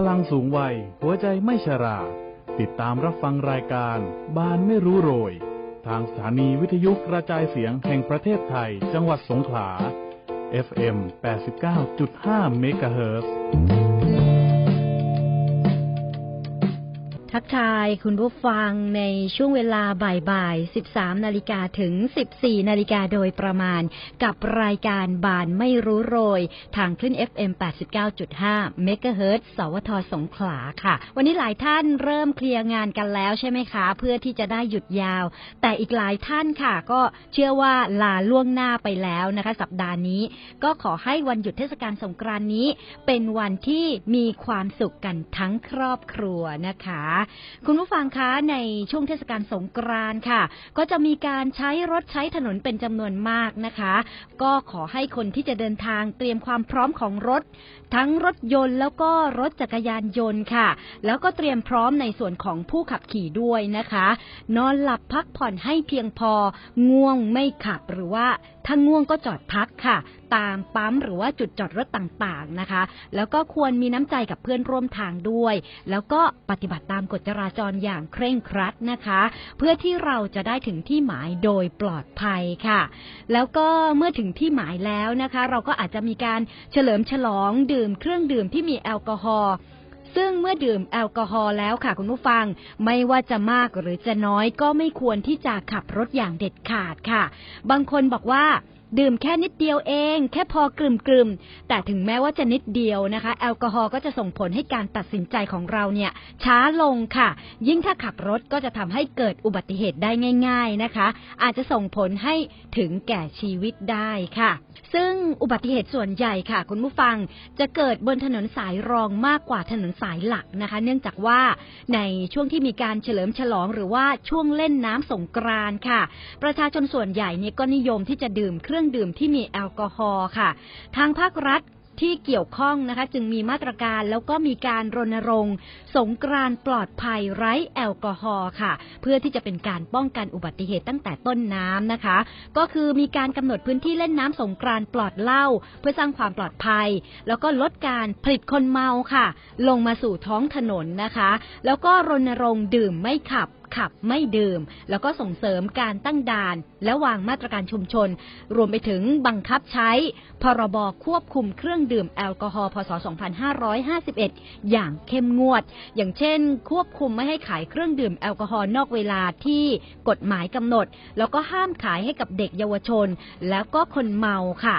พลังสูงวัย หัวใจไม่ชรา ติดตามรับฟังรายการ บานไม่รู้โรย ทางสถานีวิทยุกระจายเสียงแห่งประเทศไทย จังหวัดสงขลา FM 89.5เมกะเฮิร์ ทักทายคุณผู้ฟังในช่วงเวลาบ่ายๆ 13 นาฬิกาถึง 14 นาฬิกาโดยประมาณ กับรายการบานไม่รู้โรย ทางคลื่น FM 89.5เมกะเฮิรตซ์สวทสงขลาค่ะ วันนี้หลายท่านเริ่มเคลียร์งานกันแล้วใช่ไหมคะ เพื่อที่จะได้หยุดยาว แต่อีกหลายท่านค่ะ ก็เชื่อว่าลาล่วงหน้าไปแล้วนะคะ สัปดาห์นี้ ก็ขอให้วันหยุดเทศกาลสงกรานต์นี้ เป็นวันที่มีความสุขกันทั้งครอบครัวนะคะคุณผู้ฟังคะในช่วงเทศกาลสงกรานต์ค่ะ ก็จะมีการใช้รถใช้ถนนเป็นจำนวนมากนะคะ ก็ขอให้คนที่จะเดินทางเตรียมความพร้อมของรถ ทั้งรถยนต์แล้วก็รถจักรยานยนต์ค่ะ แล้วก็เตรียมพร้อมในส่วนของผู้ขับขี่ด้วยนะคะ นอนหลับพักผ่อนให้เพียงพอง่วงไม่ขับหรือว่าถ้าง่วงก็จอดพักค่ะ ตามปั๊มหรือว่าจุดจอดรถต่างๆนะคะ แล้วก็ควรมีน้ำใจกับเพื่อนร่วมทางด้วย แล้วก็ปฏิบัติตามกฎจราจรอย่างเคร่งครัดนะคะ เพื่อที่เราจะได้ถึงที่หมายโดยปลอดภัยค่ะ แล้วก็เมื่อถึงที่หมายแล้วนะคะ เราก็อาจจะมีการเฉลิมฉลองดื่มเครื่องดื่มที่มีแอลกอฮอล์ซึ่งเมื่อดื่มแอลกอฮอล์แล้วค่ะคุณผู้ฟัง ไม่ว่าจะมากหรือจะน้อยก็ไม่ควรที่จะขับรถอย่างเด็ดขาดค่ะ บางคนบอกว่า ดื่มแค่นิดเดียวเอง แค่พอกลุ่มกลุ่มๆ แต่ถึงแม้ว่าจะนิดเดียวนะคะ แอลกอฮอล์ก็จะส่งผลให้การตัดสินใจของเราเนี่ย ช้าลงค่ะ ยิ่งถ้าขับรถก็จะทำให้เกิดอุบัติเหตุได้ง่าย ๆนะคะ อาจจะส่งผลให้ถึงแก่ชีวิตได้ค่ะ ซึ่งอุบัติเหตุส่วนใหญ่ค่ะ คุณผู้ฟังจะเกิดบนถนนสายรองมากกว่าถนนสายหลักนะคะ เนื่องจากว่าในช่วงที่มีการเฉลิมฉลองหรือว่าช่วงเล่นน้ำสงกรานค่ะ ประชาชนส่วนใหญ่เนี่ยก็นิยมที่จะดื่มเครื่องื่องดื่มที่มีแอลกอฮอล์ค่ะ ทางภาครัฐที่เกี่ยวข้องนะคะ จึงมีมาตรการแล้วก็มีการรณรงค์ สงกรานปลอดภัยไร้แอลกอฮอล์ค่ะ เพื่อที่จะเป็นการป้องกันอุบัติเหตุตั้งแต่ต้นน้ำนะคะ ก็คือมีการกำหนดพื้นที่เล่นน้ำสงกรานปลอดเหล้าเพื่อสร้างความปลอดภัย แล้วก็ลดการผลิตคนเมาค่ะ ลงมาสู่ท้องถนนนะคะ แล้วก็รณรงค์ดื่มไม่ขับ ขับไม่ดื่ม แล้วก็ส่งเสริมการตั้งด่าน และวางมาตรการชุมชน รวมไปถึงบังคับใช้ พรบควบคุมเครื่องดื่มแอลกอฮอล์พศ 2551 อย่างเข้มงวด อย่างเช่น ควบคุมไม่ให้ขายเครื่องดื่มแอลกอฮอล์นอกเวลาที่กฎหมายกำหนด แล้วก็ห้ามขายให้กับเด็กเยาวชน แล้วก็คนเมาค่ะ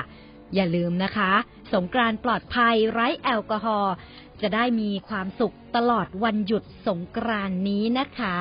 อย่าลืมนะคะ สงกรานต์ปลอดภัยไร้แอลกอฮอล์จะได้มีความสุขตลอดวันหยุดสงกรานนี้นะคะ